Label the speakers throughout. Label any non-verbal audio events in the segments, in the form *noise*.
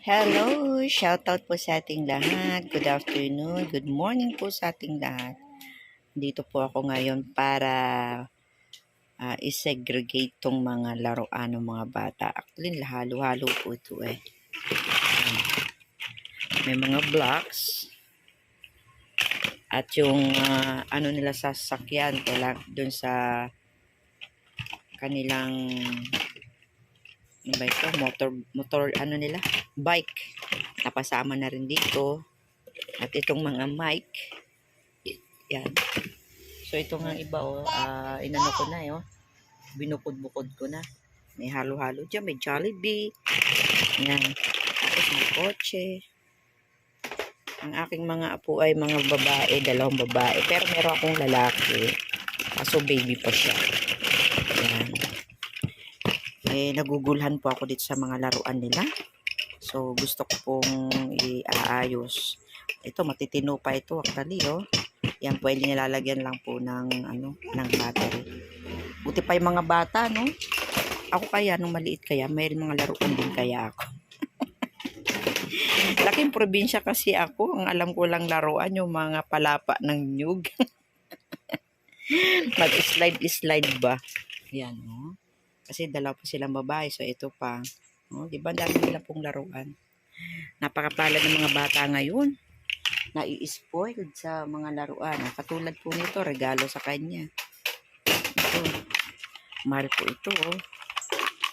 Speaker 1: Hello! Shoutout po sa ating lahat. Good afternoon. Good morning po sa ating lahat. Dito po ako ngayon para ah, isegregate tong mga laruan ng mga bata. Actually, halo-halo po ito eh. May mga blocks. At yung ah, ano nila sasakyan, dun sa kanilang ano ba ito? Motor, motor, ano nila? Bike. Napasama na rin dito. At itong mga mic. Yan. So, ito nga iba, oh. ah, inano ko na, eh, oh. Binukod-bukod ko na. May halo-halo dyan. May Jollibee. Yan. Tapos may kotse. Ang aking mga apo ay mga babae, dalawang babae. Pero meron akong lalaki. Kaso baby pa siya. Yan eh, nagugulhan po ako dito sa mga laruan nila. So, gusto ko pong iayos. Ito, matitino pa ito actually, oh. Yan, pwede nilalagyan lang po ng, ano, ng battery. Buti pa yung mga bata, no? Ako kaya, nung maliit kaya, may mga laruan din kaya ako. *laughs* Laking probinsya kasi ako. Ang alam ko lang laruan yung mga palapa ng nyug. *laughs* Mag-slide-slide ba? Yan, no? Kasi dalawa po silang babae. So, ito pa. Oh, di ba? Dami nila pong laruan. Napakapalad ng mga bata ngayon. Nai-spoiled sa mga laruan. Katulad po nito, regalo sa kanya. Ito. Mahal po ito, oh.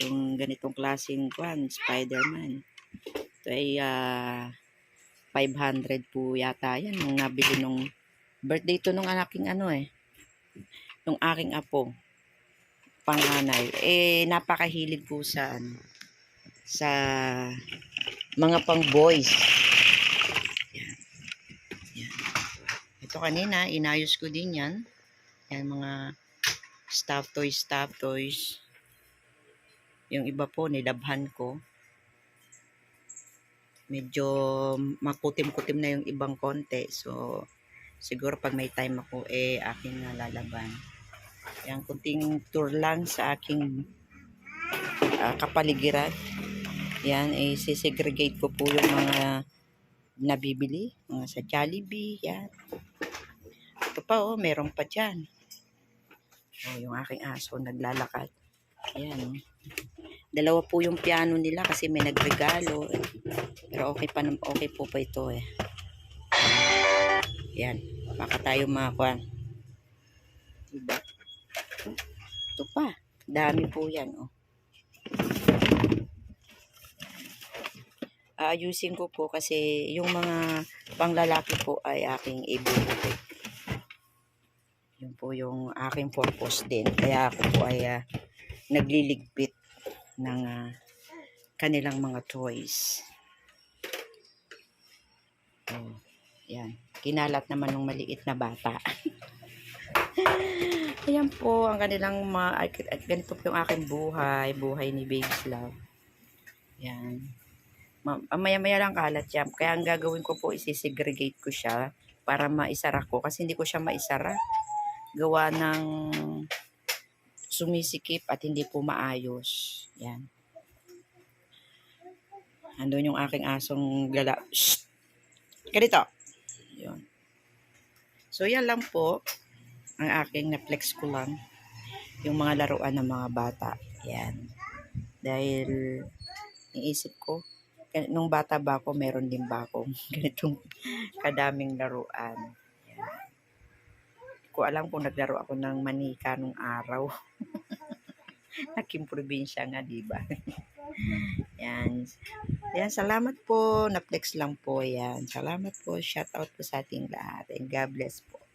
Speaker 1: Yung ganitong klaseng kwan, Spider-Man. Ito ay ah, 500 po yata yan. Nung nabili nung birthday to nung aking ano eh. Nung aking apo panganay, eh, napakahilig po sa, ano, sa mga pang boys. Ito kanina, inayos ko din yan. Yan, mga stuff toys, stuff toys. Yung iba po, nilabhan ko. Medyo makutim-kutim na yung ibang konti. So, siguro pag may time ako, eh, aking nalalaban. Yan, kunting tour lang sa aking ah, kapaligiran. Yan, eh, sisegregate ko po yung mga nabibili. Mga sa Jollibee, yan. Ito pa, oh, meron pa dyan. Oh, yung aking aso, naglalakad. Ayan, oh. Dalawa po yung piano nila kasi may nagregalo. Pero okay pa, okay po pa ito, eh. Yan, baka tayo makakuha. Diba? Ito pa. Dami po yan, oh. Aayusin ko po kasi yung mga panglalaki po ay aking ibubutik. Yun po yung aking purpose din. Kaya ako po ay ah, nagliligpit ng ah, kanilang mga toys. Oh, yan. Kinalat naman ng maliit na bata. *laughs* Ayan po, ang kanilang mga, ganito po yung aking buhay, buhay ni Baby's Love. Yan. Ah, Maya-maya lang kalat yan. Kaya ang gagawin ko po, isisegregate ko siya para maisara ko. Kasi hindi ko siya maisara. Gawa ng sumisikip at hindi po maayos. Yan. Andun yung aking asong gala. Shh! Ganito. Yun. So, yan lang po ang aking na-flex ko lang yung mga laruan ng mga bata. Yan. Dahil iisip ko, nung bata ba ako, meron din ba akong *laughs* ganitong kadaming laruan. Ko alam kung naglaro ako ng manika nung araw. *laughs* Naking probinsya nga, di ba? *laughs* yan. Yan, salamat po. Na-flex lang po yan. Salamat po. Shout out po sa ating lahat. And God bless po.